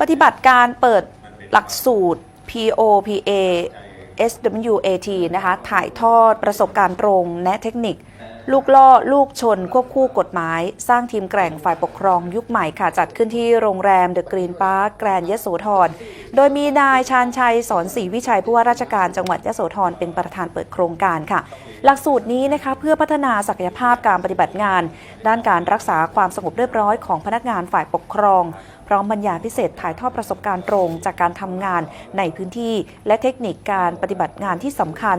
ปฏิบัติการเปิดหลักสูตร POPA SWAT นะคะ ถ่ายทอดประสบการณ์ตรงแนะเทคนิค ลูกล่อลูกชนควบคู่กฎหมาย สร้างทีมแกร่งฝ่ายปกครองยุคใหม่ค่ะ จัดขึ้นที่โรงแรมเดอะกรีนพาร์คแกรนยโสธร โดยมีนายชาญชัยสอนศรีวิชัยผู้ว่าราชการจังหวัดยโสธรเป็นประธานเปิดโครงการค่ะ หลักสูตรนี้นะคะเพื่อพัฒนาศักยภาพการปฏิบัติงาน ด้านการรักษาความสงบเรียบร้อยของพนักงานฝ่ายปกครองพร้อมบรรยายพิเศษถ่ายทอดประสบการณ์ตรงจากการทำงานในพื้นที่และเทคนิคการปฏิบัติงานที่สำคัญ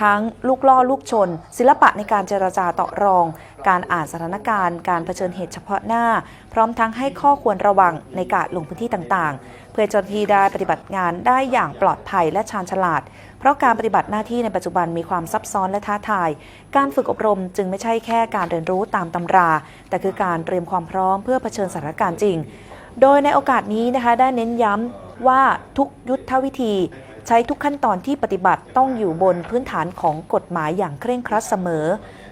ทั้งลูกล่อลูกชน ศิลปะในการเจรจาต่อรอง การอ่านสถานการณ์ การเผชิญเหตุเฉพาะหน้า พร้อมทั้งให้ข้อควรระวังในการลงพื้นที่ต่างๆ เพื่อเจ้าหน้าที่ได้ปฏิบัติงานได้อย่างปลอดภัยและชาญฉลาด เพราะการปฏิบัติหน้าที่ในปัจจุบันมีความซับซ้อนและท้าทาย การฝึกอบรมจึงไม่ใช่แค่การเรียนรู้ตามตำรา แต่คือการเตรียมความพร้อมเพื่อเผชิญสถานการณ์จริง โดยในโอกาสนี้นะคะได้เน้นย้ำว่าทุกยุทธวิธี ใช้ทุกขั้นตอนที่ปฏิบัติต้องอยู่บนพื้นฐานของกฎหมายอย่างเคร่งครัดเสมอ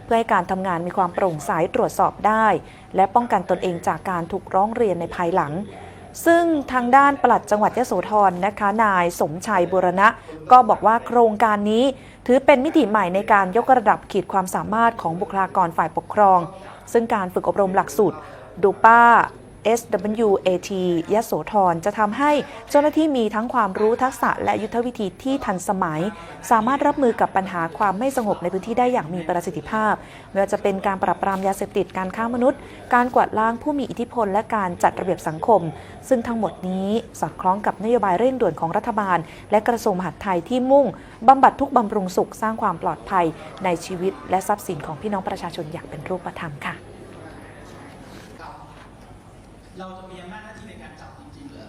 เพื่อให้การทำงานมีความโปร่งใสตรวจสอบได้ และป้องกันตนเองจากการถูกร้องเรียนในภายหลังซึ่งทางด้านปลัดจังหวัดยโสธรนะคะ นายสมชัยบุรณะ ก็บอกว่าโครงการนี้ ถือเป็นมิติใหม่ในการยกระดับขีดความสามารถของบุคลากรฝ่ายปกครอง ซึ่งการฝึกอบรมหลักสูตรดูป้า SWAT ยโสธรจะทำให้เจ้าหน้าที่มีทั้งความรู้ทักษะและยุทธวิธีที่ทันสมัย สามารถรับมือกับปัญหาความไม่สงบในพื้นที่ได้อย่างมีประสิทธิภาพไม่ว่าจะเป็นการปราบปรามยาเสพติดการค้ามนุษย์ การกวาดล้างผู้มีอิทธิพล และการจัดระเบียบสังคม ซึ่งทั้งหมดนี้สอดคล้องกับนโยบายเร่งด่วนของรัฐบาล และกระทรวงมหาดไทยที่มุ่งบำบัดทุกบำรุงสุขสร้างความปลอดภัยในชีวิตและทรัพย์สินของพี่น้องประชาชนอย่างเป็นรูปธรรมค่ะ เราจะมีอำนาจหน้าที่ในการจับจริงๆเหรอ